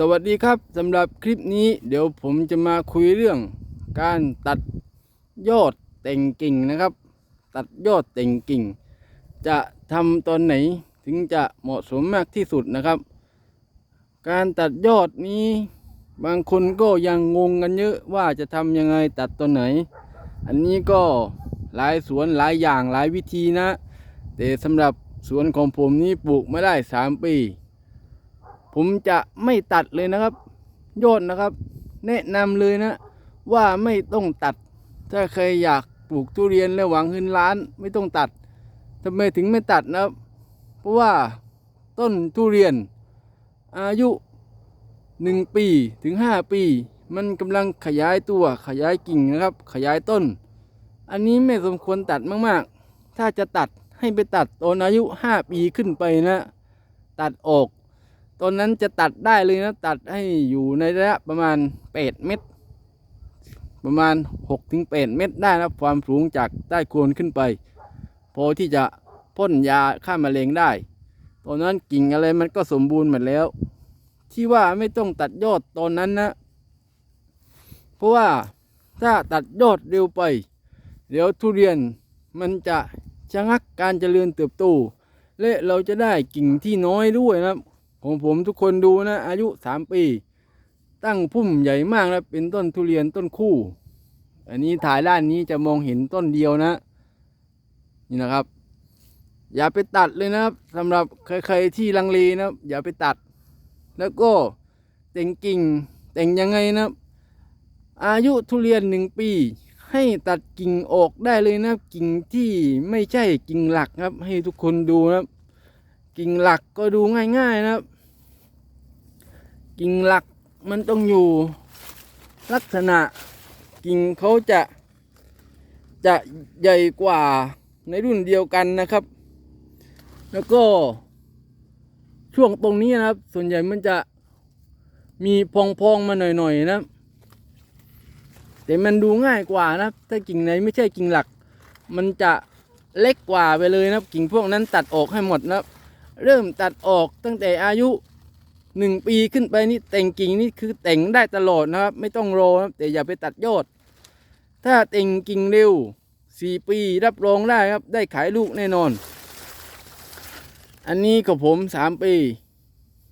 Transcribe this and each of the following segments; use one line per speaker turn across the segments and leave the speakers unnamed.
สวัสดีครับสำหรับคลิปนี้เดี๋ยวผมจะมาคุยเรื่อง การตัดยอดแต่งกิ่งนะครับ ตัดยอดแต่งกิ่ง จะทำตอนไหนถึงจะเหมาะสมมากที่สุดนะครับ การตัดยอดนี้ บางคนก็ยังงงกันเยอะว่าจะทำยังไงตัดตอนไหน อันนี้ก็หลายสวนหลายอย่างหลายวิธีนะ แต่สำหรับสวนของผมนี้ปลูกไม่ได้สามปี ผมจะไม่ตัดเลยนะครับ โยอดนะครับ แนะนำเลยนะ ว่าไม่ต้องตัด ถ้าใครอยากปลูกทุเรียนและหวังเงินล้านไม่ต้องตัดทำไมถึงไม่ตัดนะครับ เพราะว่าต้นทุเรียนอายุหนึ่งปีถึงห้าปี มันกำลังขยายตัวขยายกิ่งนะครับ ขยายต้น อันนี้ไม่สมควรตัดมากๆ ถ้าจะตัดให้ไปตัดตอนอายุห้าปีขึ้นไปนะ ตัดออก ตอนนั้นจะตัดได้เลยนะ ตัดให้อยู่ในระยะประมาณ8เมตร ประมาณ6ถึง8เมตรได้นะความสูงจากใต้โคนขึ้นไป พอที่จะพ่นยาฆ่าแมลงได้ตอนนั้นกิ่งอะไรมันก็สมบูรณ์หมดแล้ว ที่ว่าไม่ต้องตัดยอดตอนนั้นนะ เพราะว่าถ้าตัดยอดเร็วไป เดี๋ยวทุเรียนมันจะชะงักการเจริญเติบโตและเราจะได้กิ่งที่น้อยด้วยนะครับ ของผมทุกคนดูนะ อายุสามปี ตั้งพุ่มใหญ่มากนะเป็นต้นทุเรียนต้นคู่ อันนี้ถ่ายด้านนี้จะมองเห็นต้นเดียวนะ นี่นะครับ อย่าไปตัดเลยนะครับสำหรับใครๆที่ลังเลนะครับ อย่าไปตัด แล้วก็แต่งกิ่งแต่งยังไงนะครับ อายุทุเรียนหนึ่งปีให้ตัดกิ่งออกได้เลยนะครับ กิ่งที่ไม่ใช่กิ่งหลักครับ ให้ทุกคนดูนะครับ กิ่งหลักก็ดูง่าย ๆ นะครับ กิ่งหลักมันต้องอยู่ลักษณะกิ่งเขาจะจะใหญ่กว่าในรุ่นเดียวกันนะครับ แล้วก็ช่วงตรงนี้นะครับ ส่วนใหญ่มันจะมีพองๆมาหน่อยๆนะแต่มันดูง่ายกว่านะถ้ากิ่งไหนไม่ใช่กิ่งหลัก มันจะเล็กกว่าไปเลยนะกิ่งพวกนั้นตัดออกให้หมดนะเริ่มตัดออกตั้งแต่อายุ หนึ่งปีขึ้นไปนี่แต่งกิ่งนี่คือแต่งได้ตลอดนะครับ ไม่ต้องรอครับแต่อย่าไปตัดยอด ถ้าแต่งกิ่งเร็วสี่ปีรับรองได้ครับ ได้ขายลูกแน่นอน อันนี้ของผมสามปี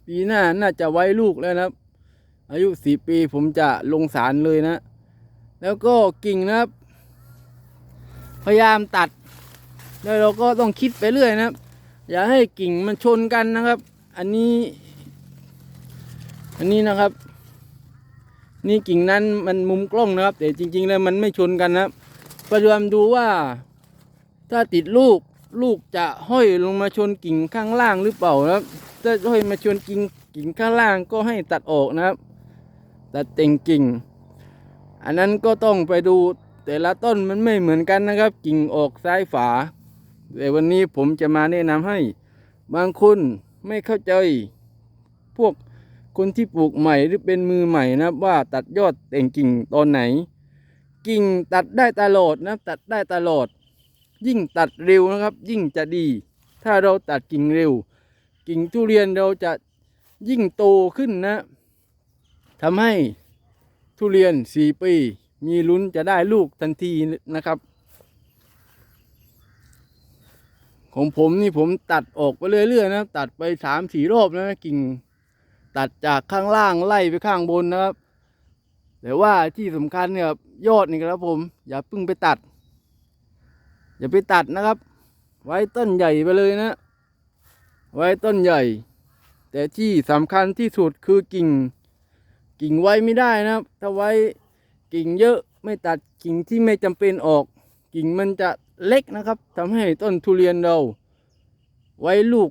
ปีหน้าน่าจะไว้ลูกแล้วนะครับ อายุสี่ปีผมจะลงสารเลยนะ แล้วก็กิ่งนะครับ พยายามตัด แล้วเราก็ต้องคิดไปเรื่อยนะครับ อย่าให้กิ่งมันชนกันนะครับ อันนี้ อันนี้นะครับ นี่กิ่งนั้นมันมุมกล้องนะครับ แต่จริง ๆ แล้วมันไม่ชนกันนะครับพยายามดูว่าถ้าติดลูกลูกจะห้อยลงมาชนกิ่งข้างล่างหรือเปล่านะครับถ้าห้อยมาชนกิ่งกิ่งข้างล่างก็ให้ตัดออกนะครับ ตัดแต่งกิ่ง อันนั้นก็ต้องไปดูแต่ละต้นมันไม่เหมือนกันนะครับ กิ่งออกซ้ายฝา แต่วันนี้ผมจะมาแนะนำให้ บางคนไม่เข้าใจ พวก คนที่ปลูกใหม่หรือเป็นมือใหม่นะว่าตัดยอดแต่งกิ่งตอนไหน กิ่งตัดได้ตลอดนะตัดได้ตลอด ยิ่งตัดเร็วนะครับ ยิ่งจะดี ถ้าเราตัดกิ่งเร็ว กิ่งทุเรียนเราจะยิ่งโตขึ้นนะทำให้ทุเรียนสี่ปีมีลุ้นจะได้ลูกทันทีนะครับ ของผมนี่ผมตัดออกไปเรื่อยๆนะตัดไปสามสี่รอบนะกิ่ง ตัดจากข้างล่างไล่ไปข้างบนนะครับแต่ว่าที่สำคัญเนี่ยยอดนี่ครับผม อย่าเพิ่งไปตัด อย่าไปตัดนะครับ ไว้ต้นใหญ่ไปเลยนะ ไว้ต้นใหญ่ แต่ที่สำคัญที่สุดคือกิ่ง กิ่งไว้ไม่ได้นะครับ ถ้าไว้กิ่งเยอะไม่ตัดกิ่งที่ไม่จำเป็นออก กิ่งมันจะเล็กนะครับทำให้ต้นทุเรียนเรา ไว้ลูก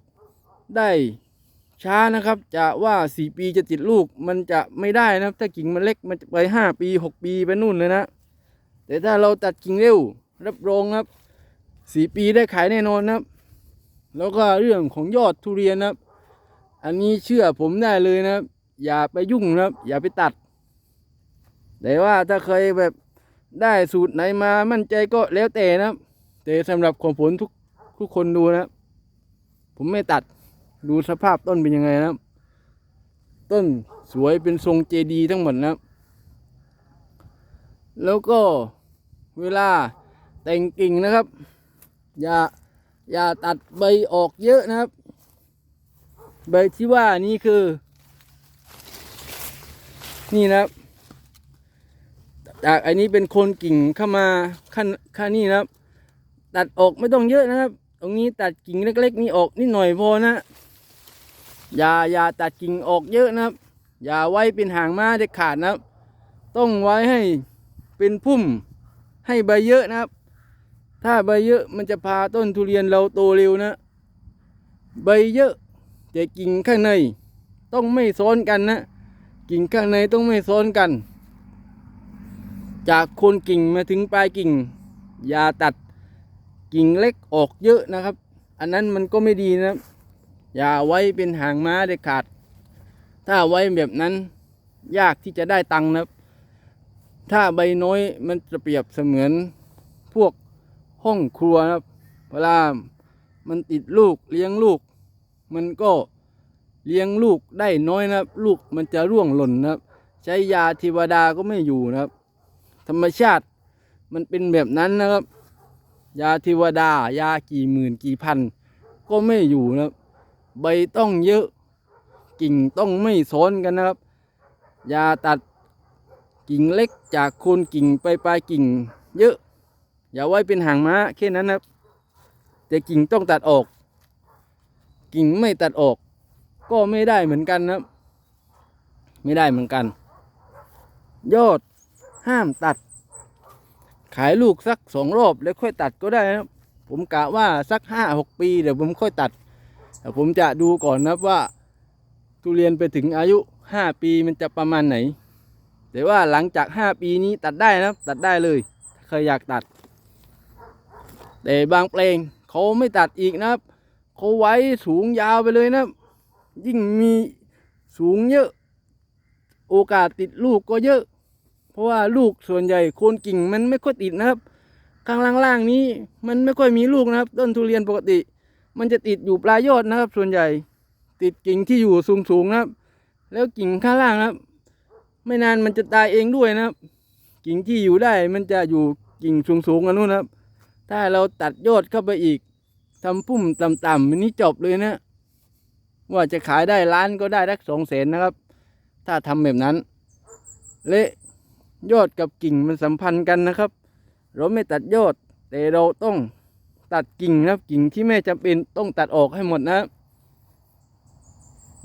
ได้ ช้านะครับ จะว่าสี่ปีจะติดลูกมันจะไม่ได้นะครับ ถ้ากิ่งมันเล็กมันจะไปห้าปีหกปีไปนู่นเลยนะแต่ถ้าเราตัดกิ่งเร็วรับรองครับสี่ปีได้ขายแน่นอนนะครับ แล้วก็เรื่องของยอดทุเรียนนะครับ อันนี้เชื่อผมได้เลยนะครับ อย่าไปยุ่งนะครับ อย่าไปตัด แต่ว่าถ้าเคยแบบได้สูตรไหนมามั่นใจก็แล้วแต่นะครับ แต่สำหรับของผมทุกทุกคนดูนะครับ ผมไม่ตัด ดูสภาพต้นเป็นยังไงนะครับ ต้นสวยเป็นทรงเจดีทั้งหมดนะครับ แล้วก็เวลาแต่งกิ่งนะครับ อย่าอย่าตัดใบออกเยอะนะครับ ใบที่ว่านี่คือ นี่นะครับ จากอันนี้เป็นโคนกิ่งเข้ามาขั้นขั้นนี้นะครับ ตัดออกไม่ต้องเยอะนะครับ ตรงนี้ตัดกิ่งเล็ก ๆ นี่ออกนิดหน่อยพอนะ อย่าอย่าตัดกิ่งออกเยอะนะครับ อย่าไว้เป็นหางม้าเด็ดขาดนะครับ ต้องไว้ให้เป็นพุ่มให้ใบเยอะนะครับ ถ้าใบเยอะมันจะพาต้นทุเรียนเราโตเร็วนะ ใบเยอะแต่กิ่งข้างใน ต้องไม่ซ้อนกันนะ กิ่งข้างในต้องไม่ซ้อนกัน จากโคนกิ่งมาถึงปลายกิ่ง อย่าตัดกิ่งเล็กออกเยอะนะครับ อันนั้นมันก็ไม่ดีนะครับ อย่าไว้เป็นหางม้าเด็ดขาด ถ้าไว้แบบนั้นยากที่จะได้ตังค์นะครับ ถ้าใบน้อยมันจะเปรียบเสมือนพวกห้องครัวนะครับ เวลามันติดลูกเลี้ยงลูก มันก็เลี้ยงลูกได้น้อยนะครับ ลูกมันจะร่วงหล่นนะครับ ใช้ยาเทวดาก็ไม่อยู่นะครับ ธรรมชาติมันเป็นแบบนั้นนะครับ ยาเทวดายากี่หมื่นกี่พัน ก็ไม่อยู่นะครับ ใบต้องเยอะ กิ่งต้องไม่ซ้อนกันนะครับ อย่าตัดกิ่งเล็กจากโคนกิ่งไปปลายกิ่งเยอะ อย่าไว้เป็นหางม้าแค่นั้นนะครับแต่กิ่งต้องตัดออก กิ่งไม่ตัดออก ก็ไม่ได้เหมือนกันนะครับ ไม่ได้เหมือนกัน ยอดห้ามตัด ขายลูกสักสองรอบแล้วค่อยตัดก็ได้นะครับ ผมกะว่าสักห้าหกปีเดี๋ยวผมค่อยตัด แต่ผมจะดูก่อนนะว่า ทุเรียนไปถึงอายุห้าปีมันจะประมาณไหน แต่ว่าหลังจากห้าปีนี้ตัดได้นะตัดได้เลยถ้าใครอยากตัด แต่บางแปลงเขาไม่ตัดอีกนะครับเขาไว้สูงยาวไปเลยนะ ยิ่งมีสูงเยอะ โอกาสติดลูกก็เยอะ เพราะว่าลูกส่วนใหญ่โคนกิ่งมันไม่ค่อยติดนะครับ ข้างล่างๆนี้มันไม่ค่อยมีลูกนะครับ ต้นทุเรียนปกติ มันจะติดอยู่ปลายยอดนะครับ ส่วนใหญ่ติดกิ่งที่อยู่สูงๆนะครับ แล้วกิ่งข้างล่างนะครับ ไม่นานมันจะตายเองด้วยนะครับ กิ่งที่อยู่ได้มันจะอยู่กิ่งสูงๆกันนู้นนะครับ ถ้าเราตัดยอดเข้าไปอีกทำพุ่มต่ำๆมันนี้จบเลยนะ ว่าจะขายได้ล้านก็ได้สักสองแสนนะครับ ถ้าทำแบบนั้นและยอดกับกิ่งมันสัมพันธ์กันนะครับ เราไม่ตัดยอดแต่เราต้อง ตัดกิ่งนะครับกิ่งที่ไม่จำเป็นต้องตัดออกให้หมดนะครับ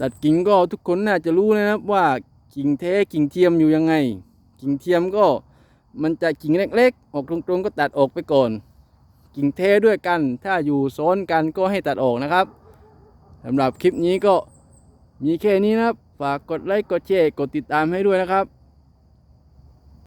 ตัดกิ่งก็ทุกคนน่าจะรู้นะครับว่ากิ่งแท้กิ่งเทียมอยู่ยังไง กิ่งเทียมก็มันจะกิ่งเล็กๆ ออกตรงๆ ก็ตัดออกไปก่อน กิ่งแท้ด้วยกัน ถ้าอยู่ซ้อนกันก็ให้ตัดออกนะครับสำหรับคลิปนี้ก็มีแค่นี้นะครับ ฝากกดไลค์กดแชร์กดติดตามให้ด้วยนะครับ